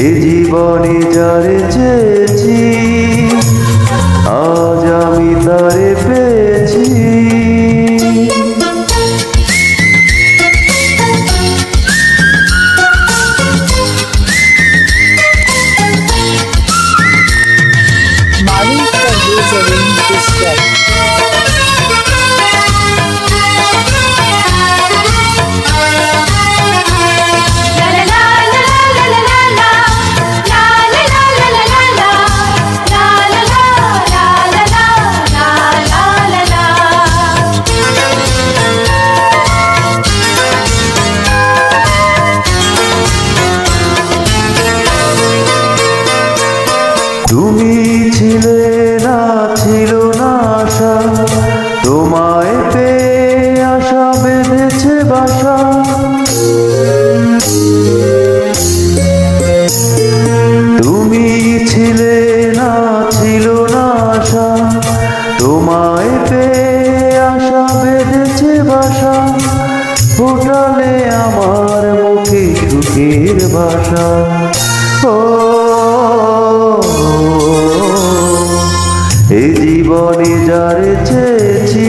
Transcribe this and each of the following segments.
এ জীবনে যারে চেয়েছি বেঁধেছে তুমি ছিলে না, ছিল তোমায় পেয়ে আশা বাসা। ফোটালে আমার মুখে সুখের ভাষা ও, এ জীবনে যারে চেয়েছি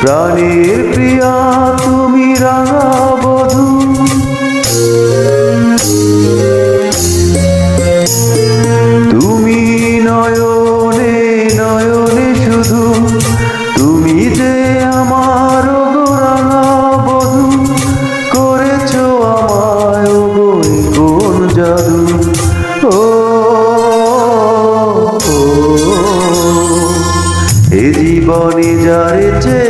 প্রাণের প্রিয়া, তুমি রাঙা বধূ। তুমি নয়নে নয়নে শুধু, তুমি যে আমার বধূ, করেছ আমায় কোন জাদু। ও এ জীবনে যারে চেয়েছি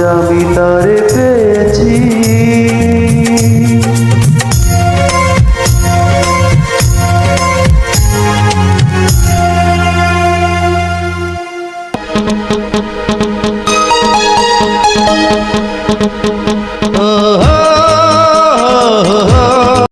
তারে পেয়েছি